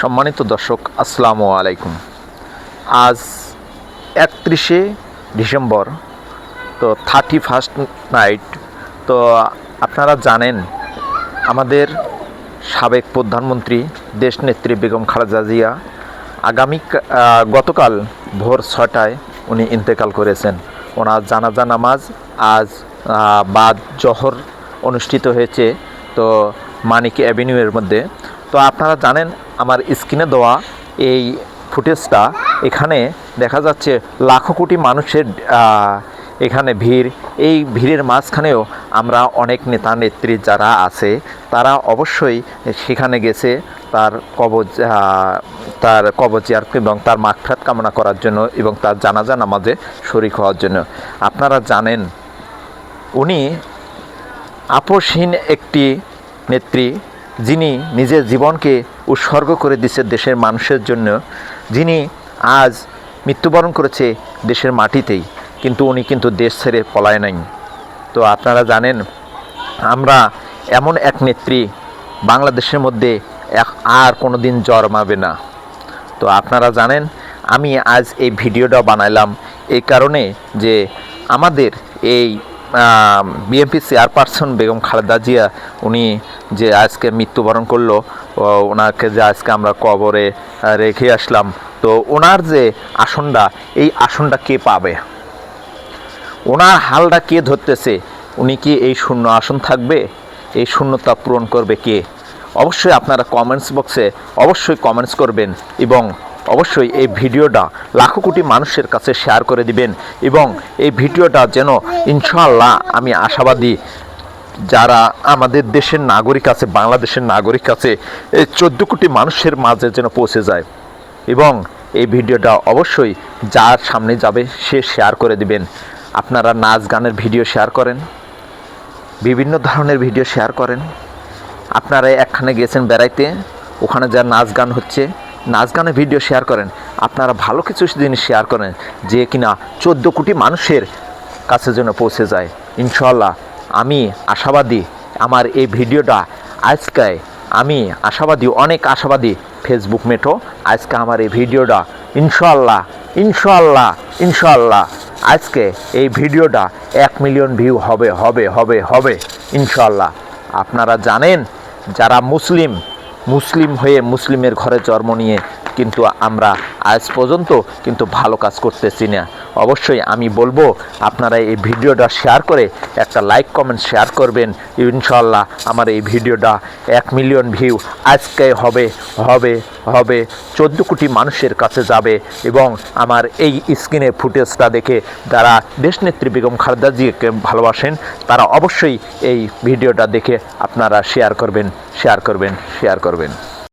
সম্মানিত দর্শক, আসসালামু আলাইকুম। আজ একত্রিশে ডিসেম্বর, তো থার্টি ফার্স্ট নাইট। তো আপনারা জানেন, আমাদের সাবেক প্রধানমন্ত্রী, দেশনেত্রী বেগম খালেদা জিয়া আগামী গতকাল ভোর ছটায় উনি ইন্তেকাল করেছেন। ওনার জানাজা নামাজ আজ বাদ জহর অনুষ্ঠিত হয়েছে। তো মানিক অ্যাভিনিউয়ের মধ্যে তো আপনারা জানেন আমার স্ক্রিনে দেওয়া এই ফুটেজটা। এখানে দেখা যাচ্ছে লাখো কোটি মানুষের এখানে ভিড়। এই ভিড়ের মাঝখানেও আমরা অনেক নেতা নেত্রী যারা আছে, তারা অবশ্যই সেখানে গেছে তার কবজ তার কবজিয়ার এবং তার মাগফাত কামনা করার জন্য এবং তার জানাজা নামাজে শরিক হওয়ার জন্য। আপনারা জানেন, উনি আপোষহীন একটি নেত্রী যিনি নিজের জীবনকে উৎসর্গ করে দিচ্ছে দেশের মানুষের জন্য, যিনি আজ মৃত্যুবরণ করেছে দেশের মাটিতেই, কিন্তু উনি কিন্তু দেশ ছেড়ে পলায় নাই। তো আপনারা জানেন, আমরা এমন এক নেত্রী বাংলাদেশের মধ্যে এক- আর কোনো দিন জন্মাবে না। তো আপনারা জানেন, আমি আজ এই ভিডিওটা বানাইলাম এই কারণে যে আমাদের এই বিএনপি চেয়ারপারসন বেগম খালেদা জিয়া, উনি যে আজকে মৃত্যুবরণ করল ওনাকে যে আজকে আমরা কবরে রেখে আসলাম। তো ওনার যে আসনটা, এই আসনটা কে পাবে? ওনার হালটা কে ধরতেছে? উনি কি এই শূন্য আসন থাকবে? এই শূন্যতা পূরণ করবে কে? অবশ্যই আপনারা কমেন্টস বক্সে অবশ্যই কমেন্টস করবেন এবং অবশ্যই এই ভিডিওটা লাখো কোটি মানুষের কাছে শেয়ার করে দিবেন এবং এই ভিডিওটা যেন ইনশাআল্লাহ আমি আশাবাদী যারা আমাদের দেশের নাগরিক আছে, বাংলাদেশের নাগরিক আছে, এই চোদ্দ কোটি মানুষের মাঝে যেন পৌঁছে যায় এবং এই ভিডিওটা অবশ্যই যার সামনে যাবে, সে শেয়ার করে দিবেন। আপনারা নাচ গানের ভিডিও শেয়ার করেন, বিভিন্ন ধরনের ভিডিও শেয়ার করেন। আপনারা একখানে গেছেন বেড়াইতে, ওখানে যা নাচ গান হচ্ছে নাচ গানের ভিডিও শেয়ার করেন। আপনারা ভালো কিছু জিনিস শেয়ার করেন যে কিনা চোদ্দ কোটি মানুষের কাছে যেন পৌঁছে যায়। ইনশাল্লাহ আমি আশাবাদী আমার এই ভিডিওটা আজকে আমি আশাবাদী, অনেক আশাবাদী ফেসবুক মেটো আজকে আমার এই ভিডিওটা ইনশাল্লাহ ইনশাল্লাহ ইনশাল্লাহ আজকে এই ভিডিওটা এক মিলিয়ন ভিউ হবে হবে হবে হবে ইনশাল্লাহ আপনারা জানেন, যারা মুসলিম মুসলিম হয়ে মুসলিমের ঘরে জন্ম নিয়ে কিন্তু আমরা আজ পর্যন্ত কিন্তু ভালো কাজ করতেছি না। অবশ্যই আমি বলব, আপনারা এই ভিডিওটা শেয়ার করে একটা লাইক কমেন্ট শেয়ার করবেন। ইনশাল্লাহ আমার এই ভিডিওটা এক মিলিয়ন ভিউ আজকে হবে হবে হবে, চোদ্দ কোটি মানুষের কাছে যাবে এবং আমার এই স্ক্রিনের ফুটেজটা দেখে যারা দেশনেত্রী বেগম খালেদা জিয়াকে ভালোবাসেন, তারা অবশ্যই এই ভিডিওটা দেখে আপনারা শেয়ার করবেন শেয়ার করবেন শেয়ার করবেন